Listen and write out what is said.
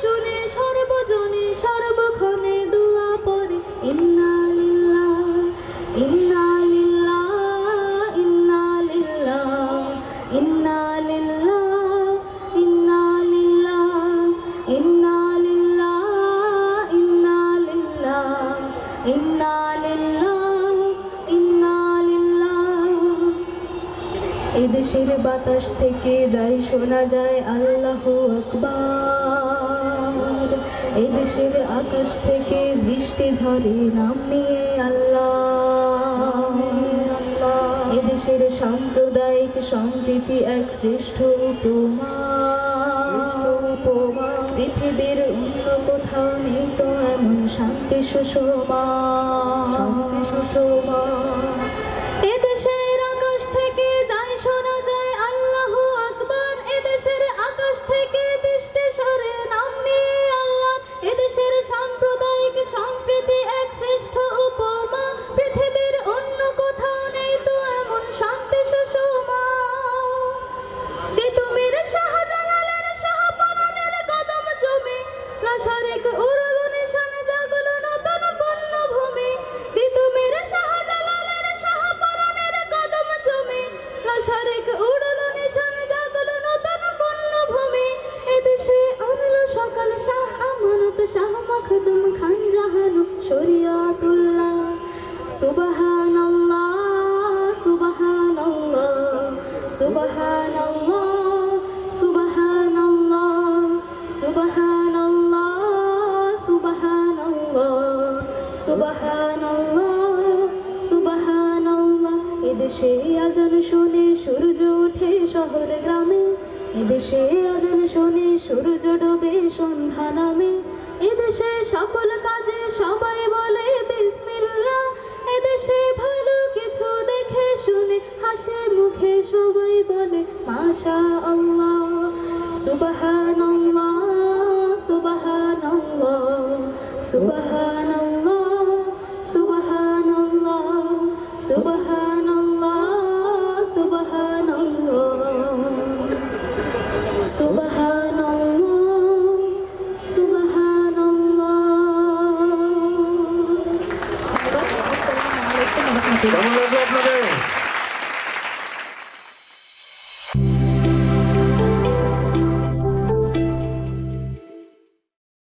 শুনে সর্বজনে, সর্বক্ষণে দোয়া পড়ে, ইন্না লিল্লাহ ইন্না লিল্লাহ ইন্না লিল্লাহ ইন্না লিল্লাহ, ইন্না এদেশের বাতাস থেকে যাই শোনা যায়, আল্লাহ আকবার। এদেশের আকাশ থেকে বৃষ্টি ঝরে নাম নিয়ে আল্লাহ। এদেশের সাম্প্রদায়িক সম্প্রীতি এক শ্রেষ্ঠ উপমা। পৃথিবীর অন্য কোথাও নেই তো এমন শান্তি সুষমা। শান্তি সুষমা। সুবহানাল্লাহ সুবহানাল্লাহ সুবহানাল্লাহ সুবহানাল্লাহ সুবহানাল্লাহ সুবহানাল্লাহ। এদেশে আজান শুনে সূর্য ওঠে শহর গ্রামে। এদেশে আজান শুনে সূর্য ডোবে সন্ধ্যা নামে। এদেশে সকল কাজে বলে মাশা আল্লাহ সুবহানাল্লাহ সুবহানাল্লাহ সুবহানাল্লাহ সুবহানাল্লাহ সুবহানাল্লাহ। সুবহানাল্লাহ সুবহানাল্লাহ। কেমন লাগল আপনাদের?